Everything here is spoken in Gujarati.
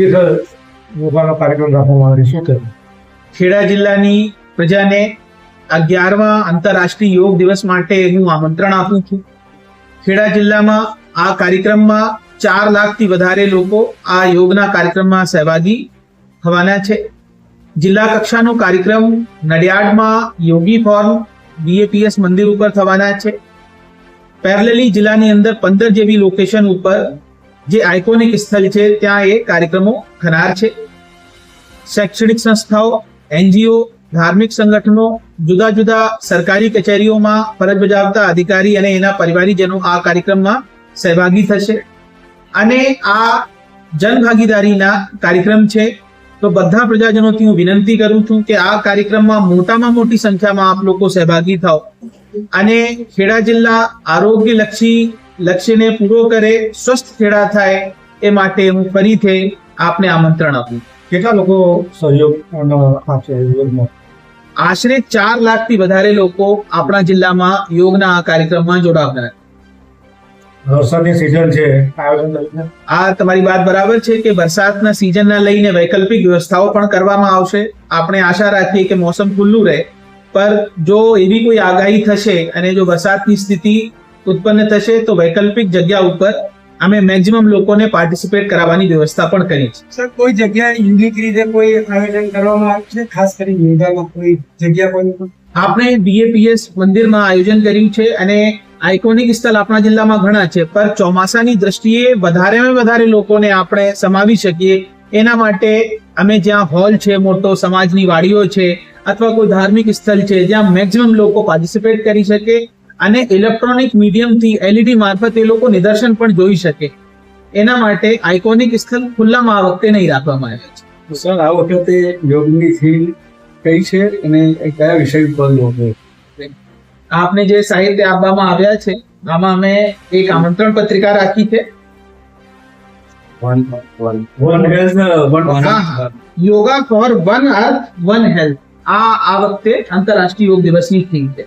યોગાનો કાર્યક્રમ રાખવામાં આવે શું કહેવું ખેડા જિલ્લાની પ્રજાને અગિયારમા આંતરરાષ્ટ્રીય યોગ દિવસ માટે હું આમંત્રણ આપું છું. ખેડા જિલ્લામાં આ કાર્યક્રમમાં ચાર લાખથી વધારે લોકો આ યોગના કાર્યક્રમમાં સહભાગી થવાના છે. જિલ્લા કક્ષાનો કાર્યક્રમ નડિયાડમાં યોગી ફોર્મ બીએપીએસ મંદિર ઉપર થવાના છે. પેરેલલી જિલ્લાની અંદર પંદર જેવી લોકેશન ઉપર જે આઇકોનિક સ્થળ છે, ત્યાં એ કાર્યક્રમો થનાર છે. શૈક્ષણિક સંસ્થાઓ, એનજીઓ, ધાર્મિક સંગઠનો, જુદા જુદા સરકારી કચેરીઓમાં ફરજ બજાવતા અધિકારી અને એના પરિવારીજનો આ કાર્યક્રમમાં સહભાગી થશે. અને આ જનભાગીદારીના કાર્યક્રમ છે. તો બધા પ્રજાજનોથી હું વિનંતી કરું છું કે આ કાર્યક્રમમાં મોટામાં મોટી સંખ્યામાં આપ લોકો સહભાગી થાઓ. અને ખેડા જિલ્લા આરોગ્ય લક્ષી લક્ષ્યને પૂરો કરે સ્વસ્થ ખેડા થાય એ માટે હું ફરીથી આપને આમંત્રણ આપું. કેટલા લોકો સહયોગ આપશે યોગમાં? આશરે ચાર લાખથી વધારે લોકો આપણા જિલ્લામાં યોગના આ કાર્યક્રમમાં જોડાવનાર. વરસાદની સિઝન છે આ તમારી વાત બરાબર છે કે વરસાદના સિઝનના લઈને વૈકલ્પિક વ્યવસ્થાઓ પણ કરવામાં આવશે. આપણે આશા રાખીએ કે મોસમ ખુલ્લું રહે. પર જો એવી કોઈ આગાહી થશે અને જો વરસાદની સ્થિતિ ઉત્પન્ન થશે તો વૈકલ્પિક જગ્યા ઉપર અમે મેક્સિમમ લોકોને પાર્ટિસિપેટ કરાવવાની વ્યવસ્થા પણ કરી છે. સર કોઈ જગ્યાએ યુનિક રીતે કોઈ આયોજન કરવામાં આવ્યું છે? ખાસ કરી મેઘામાં કોઈ જગ્યા કોઈ? આપણે બીએપીએસ મંદિરમાં આયોજન કર્યું છે અને આઇકોનિક સ્થળ આપણા જિલ્લામાં ઘણા છે પર ચોમાસાની દ્રષ્ટિએ વધારેમાં વધારે લોકોને આપણે સમાવી શકીએ. એના માટે અમે જ્યાં હોલ છે મોટો સમાજની વાડીઓ છે અથવા કોઈ ધાર્મિક સ્થળ છે જ્યાં મેક્સિમમ લોકો પાર્ટિસિપેટ કરી શકે. અને ઇલેક્ટ્રોનિક મીડિયમથી એલઈડી મારફત એ લોકો નિદર્શન પણ જોઈ શકે. એના માટે આઇકોનિક સ્થળ ખુલ્લામાં આ વખતે નહીં રાખવામાં આવે છે. સર આ વખતે યોગની થીમ કઈ છે અને કયા વિષય ઉપર યોગ આપને જે સાહિત્ય આપવામાં આવ્યા છે આમાં અમે એક આમંત્રણ પત્રિકા રાખી છે. હા. Yoga for one earth one health. આ આ વખતે આંતરરાષ્ટ્રીય યોગ દિવસની થીમ છે.